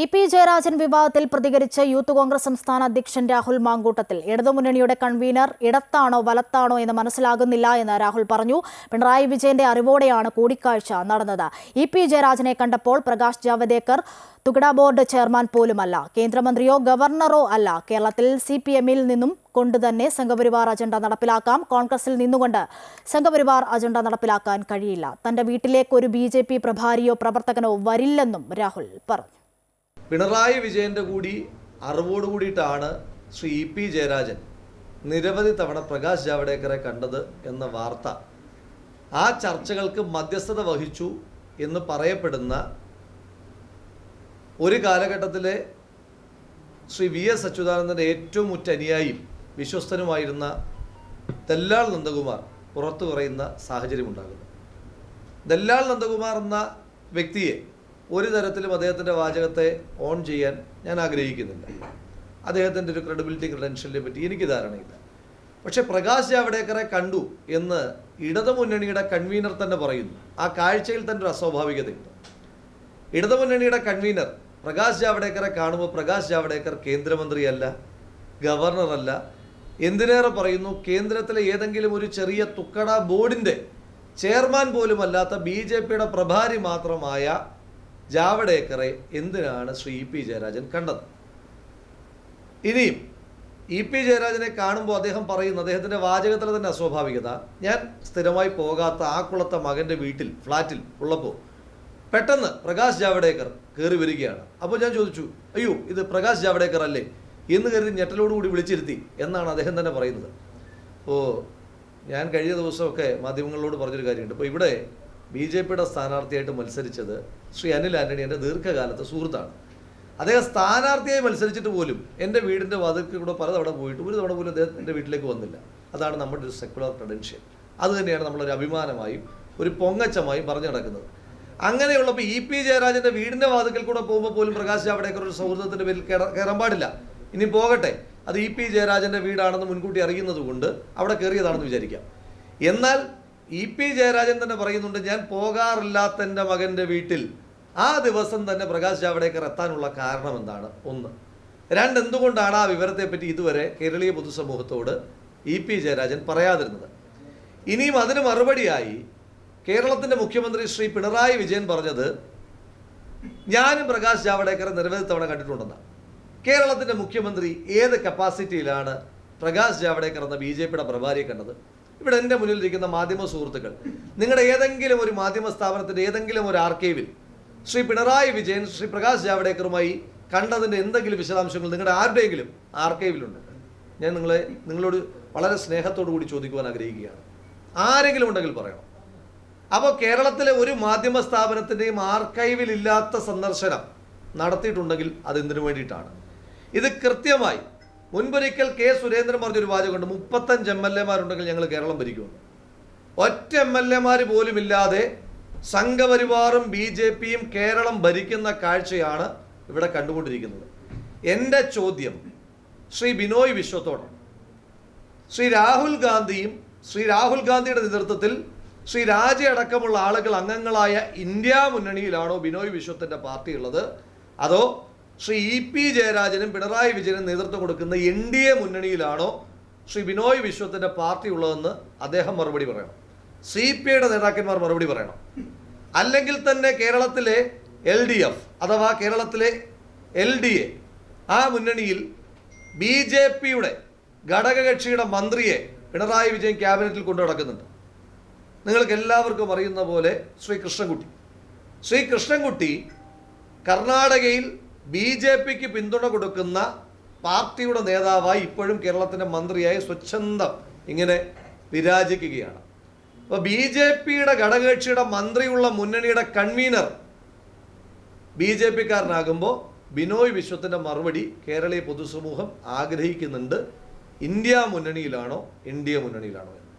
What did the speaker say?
E P Jayarajan വിവാദത്തിൽ പ്രതികരിച്ച് youth Congress സംസ്ഥാന അധ്യക്ഷൻ രാഹുൽ മാങ്കൂട്ടത്തിൽ. ഇടതുമുന്നണിയുടെ കൺവീനർ ഇടത്താണോ വലത്താണോ എന്ന് മനസ്സിലാകുന്നില്ല എന്ന് രാഹുൽ പറഞ്ഞു. പിണറായി വിജയന്റെ അറിവോടെയാണ് കൂടിക്കാഴ്ച നടന്നത്. ഇ പി ജയരാജനെ കണ്ടപ്പോൾ പ്രകാശ് ജാവദേക്കർ തുകട ബോർഡ് ചെയർമാൻ പോലുമല്ല. കേന്ദ്രമന്ത്രിയോ ഗവർണറോ അല്ല. കേരളത്തിൽ സി പി എമ്മിൽ നിന്നും കൊണ്ടുതന്നെ സംഘപരിവാർ അജണ്ട നടപ്പിലാക്കാം. കോൺഗ്രസിൽ നിന്നുകൊണ്ട് സംഘപരിവാർ അജണ്ട നടപ്പിലാക്കാൻ കഴിയില്ല. തന്റെ വീട്ടിലേക്ക് ഒരു ബി പ്രഭാരിയോ പ്രവർത്തകനോ വരില്ലെന്നും രാഹുൽ പറഞ്ഞു. പിണറായി വിജയന്റെ കൂടി അറിവോട് കൂടിയിട്ടാണ് ശ്രീ ഇ പി ജയരാജൻ നിരവധി തവണ പ്രകാശ് ജാവ്ദേക്കറെ കണ്ടത് എന്ന വാർത്ത. ആ ചർച്ചകൾക്ക് മധ്യസ്ഥത വഹിച്ചു എന്ന് പറയപ്പെടുന്ന ഒരു കാലഘട്ടത്തിലെ ശ്രീ വി എസ് അച്യുതാനന്ദന്റെ ഏറ്റവും ഉറ്റ വിശ്വസ്തനുമായിരുന്ന ദല്ലാൾ നന്ദകുമാർ പുറത്തു പറയുന്ന സാഹചര്യമുണ്ടാകുന്നു. ദല്ലാൾ നന്ദകുമാർ എന്ന വ്യക്തിയെ ഒരു തരത്തിലും അദ്ദേഹത്തിന്റെ വാചകത്തെ ഓൺ ചെയ്യാൻ ഞാൻ ആഗ്രഹിക്കുന്നില്ല. അദ്ദേഹത്തിന്റെ ഒരു ക്രെഡിബിലിറ്റി ക്രെഡൻഷ്യലിനെ പറ്റി എനിക്ക് ധാരണയില്ല. പക്ഷേ പ്രകാശ് ജാവ്ദേക്കറെ കണ്ടു എന്ന് ഇടതുമുന്നണിയുടെ കൺവീനർ തന്നെ പറയുന്നു. ആ കാഴ്ചയിൽ തന്നെ ഒരു അസ്വാഭാവികതയുണ്ട്. ഇടതുമുന്നണിയുടെ കൺവീനർ പ്രകാശ് ജാവ്ദേക്കറെ കാണുമ്പോൾ പ്രകാശ് ജാവ്ദേക്കർ കേന്ദ്രമന്ത്രിയല്ല ഗവർണറല്ല എന്തിനേറെ പറയുന്നു? കേന്ദ്രത്തിലെ ഏതെങ്കിലും ഒരു ചെറിയ തുക്കട ബോർഡിന്റെ ചെയർമാൻ പോലുമല്ലാത്ത ബി ജെ പിയുടെ പ്രഭാരി മാത്രമായ ജാവ്ദേക്കറെ എന്തിനാണ് ശ്രീ ഇ പി ജയരാജൻ കണ്ടത്? ഇനിയും ഇ പി ജയരാജനെ കാണുമ്പോൾ അദ്ദേഹം പറയുന്ന അദ്ദേഹത്തിന്റെ വാചകത്തിലെ തന്നെ അസ്വാഭാവികത ഞാൻ സ്ഥിരമായി പോകാത്ത ആ കുളത്തെ മകന്റെ വീട്ടിൽ ഫ്ലാറ്റിൽ ഉള്ളപ്പോൾ പെട്ടെന്ന് പ്രകാശ് ജാവഡേക്കർ കയറി വരികയാണ്. അപ്പോൾ ഞാൻ ചോദിച്ചു അയ്യോ ഇത് പ്രകാശ് ജാവഡേക്കർ അല്ലേ? എന്ന് കരുതി ഞെട്ടലോടുകൂടി വിളിച്ചിരുത്തി എന്നാണ് അദ്ദേഹം തന്നെ പറയുന്നത്. ഓ ഞാൻ കഴിഞ്ഞ ദിവസമൊക്കെ മാധ്യമങ്ങളോട് പറഞ്ഞൊരു കാര്യമുണ്ട്. ഇപ്പോൾ ഇവിടെ ബി ജെ പിയുടെ സ്ഥാനാർത്ഥിയായിട്ട് മത്സരിച്ചത് ശ്രീ അനിൽ ആന്റണി എന്റെ ദീർഘകാലത്തെ സുഹൃത്താണ്. അദ്ദേഹം സ്ഥാനാർത്ഥിയായി മത്സരിച്ചിട്ട് പോലും എന്റെ വീടിന്റെ വാതിൽക്ക് കൂടെ പലതവണ പോയിട്ട് ഒരു തവണ പോലും അദ്ദേഹം എന്റെ വീട്ടിലേക്ക് വന്നില്ല. അതാണ് നമ്മുടെ ഒരു സെക്കുലർ ക്രെഡൻഷ്യൽ അത് തന്നെയാണ് നമ്മളൊരു അഭിമാനമായും ഒരു പൊങ്ങച്ചമായും പറഞ്ഞു നടക്കുന്നത്. അങ്ങനെയുള്ളപ്പോൾ ഇ പി ജയരാജന്റെ വീടിന്റെ വാതിൽക്കൽ കൂടെ പോകുമ്പോൾ പോലും പ്രകാശ് ജാവടേക്കർ ഒരു സൗഹൃദത്തിന്റെ പേരിൽ കയറ- കയറാൻ പാടില്ല. ഇനി പോകട്ടെ. അത് ഇ പി ജയരാജന്റെ വീടാണെന്ന് മുൻകൂട്ടി അറിയുന്നത് കൊണ്ട് അവിടെ കയറിയതാണെന്ന് വിചാരിക്കാം. എന്നാൽ ഇ പി ജയരാജൻ തന്നെ പറയുന്നുണ്ട് ഞാൻ പോകാറില്ലാത്ത എന്റെ മകന്റെ വീട്ടിൽ ആ ദിവസം തന്നെ പ്രകാശ് ജാവ്ദേക്കർ എത്താനുള്ള കാരണം എന്താണ്? ഒന്ന്. രണ്ട് എന്തുകൊണ്ടാണ് ആ വിവരത്തെപ്പറ്റി ഇതുവരെ കേരളീയ പൊതുസമൂഹത്തോട് ഇ പി ജയരാജൻ പറയാതിരുന്നത്? ഇനിയും അതിന് മറുപടിയായി കേരളത്തിന്റെ മുഖ്യമന്ത്രി ശ്രീ പിണറായി വിജയൻ പറഞ്ഞത് ഞാനും പ്രകാശ് ജാവ്ദേക്കറെ നിരവധി തവണ കണ്ടിട്ടുണ്ടെന്നാണ് കേരളത്തിന്റെ മുഖ്യമന്ത്രി ഏത് കപ്പാസിറ്റിയിലാണ് പ്രകാശ് ജാവ്ദേക്കർ എന്ന ബി ജെ പിയുടെ പ്രഭാരിയെ കണ്ടത്? ഇവിടെ എന്റെ മുന്നിലിരിക്കുന്ന മാധ്യമ സുഹൃത്തുക്കൾ നിങ്ങളുടെ ഏതെങ്കിലും ഒരു മാധ്യമ സ്ഥാപനത്തിന്റെ ഏതെങ്കിലും ഒരു ആർക്കൈവിൽ ശ്രീ പിണറായി വിജയൻ ശ്രീ പ്രകാശ് ജാവ്ദേക്കറുമായി കണ്ടതിന്റെ എന്തെങ്കിലും വിശദാംശങ്ങൾ നിങ്ങളുടെ ആരുടെയെങ്കിലും ആർക്കൈവിലുണ്ട് ഞാൻ നിങ്ങളെ നിങ്ങളോട് വളരെ സ്നേഹത്തോടു കൂടി ചോദിക്കുവാൻ ആഗ്രഹിക്കുകയാണ്. ആരെങ്കിലും ഉണ്ടെങ്കിൽ പറയണം. അപ്പോൾ കേരളത്തിലെ ഒരു മാധ്യമ സ്ഥാപനത്തിന്റെയും ആർക്കൈവിൽ ഇല്ലാത്ത സന്ദർശനം നടത്തിയിട്ടുണ്ടെങ്കിൽ അതെന്തിനു വേണ്ടിയിട്ടാണ്? ഇത് കൃത്യമായി മുൻപൊരിക്കൽ കെ സുരേന്ദ്രൻ പറഞ്ഞൊരു വാചകമുണ്ട്. മുപ്പത്തഞ്ച് എം എൽ എമാരുണ്ടെങ്കിൽ ഞങ്ങൾ കേരളം ഭരിക്കുമെന്ന്. ഒറ്റ എം എൽ എമാർ പോലും ഇല്ലാതെ സംഘപരിവാറും ബി ജെ പിയും കേരളം ഭരിക്കുന്ന കാഴ്ചയാണ് ഇവിടെ കണ്ടുകൊണ്ടിരിക്കുന്നത്. എന്റെ ചോദ്യം ശ്രീ ബിനോയ് വിശ്വത്തോടെ ശ്രീ രാഹുൽ ഗാന്ധിയും ശ്രീ രാഹുൽ ഗാന്ധിയുടെ നേതൃത്വത്തിൽ ശ്രീ രാജ അടക്കമുള്ള ആളുകൾ അംഗങ്ങളായ ഇന്ത്യ മുന്നണിയിലാണോ ബിനോയ് വിശ്വത്തിന്റെ പാർട്ടി ഉള്ളത് അതോ ശ്രീ ഇ പി ജയരാജനും പിണറായി വിജയനും നേതൃത്വം കൊടുക്കുന്ന എൻ ഡി എ മുന്നണിയിലാണോ ശ്രീ ബിനോയ് വിശ്വത്തിന്റെ പാർട്ടി ഉള്ളതെന്ന് അദ്ദേഹം മറുപടി പറയണം. സി പി ഐയുടെ നേതാക്കന്മാർ മറുപടി പറയണം. അല്ലെങ്കിൽ തന്നെ കേരളത്തിലെ എൽ ഡി എഫ് അഥവാ കേരളത്തിലെ എൽ ഡി എ ആ മുന്നണിയിൽ ബി ജെ പിയുടെ ഘടകകക്ഷിയുടെ മന്ത്രിയെ പിണറായി വിജയൻ ക്യാബിനറ്റിൽ കൊണ്ടു നടക്കുന്നുണ്ട്. നിങ്ങൾക്ക് എല്ലാവർക്കും അറിയുന്ന പോലെ ശ്രീ കൃഷ്ണൻകുട്ടി. ശ്രീ കൃഷ്ണൻകുട്ടി കർണാടകയിൽ ബി ജെ പിക്ക് പിന്തുണ കൊടുക്കുന്ന പാർട്ടിയുടെ നേതാവായി ഇപ്പോഴും കേരളത്തിന്റെ മന്ത്രിയായി സ്വച്ഛന്തം ഇങ്ങനെ വിരാജിക്കുകയാണ്. അപ്പോൾ ബി ജെ പിയുടെ ഘടകകക്ഷിയുടെ മന്ത്രിയുള്ള മുന്നണിയുടെ കൺവീനർ ബി ജെ പിക്കാരനാകുമ്പോൾ ബിനോയ് വിശ്വത്തിന്റെ മറുപടി കേരളീയ പൊതുസമൂഹം ആഗ്രഹിക്കുന്നുണ്ട്. ഇന്ത്യ മുന്നണിയിലാണോ എ മുന്നണിയിലാണോ എന്ന്.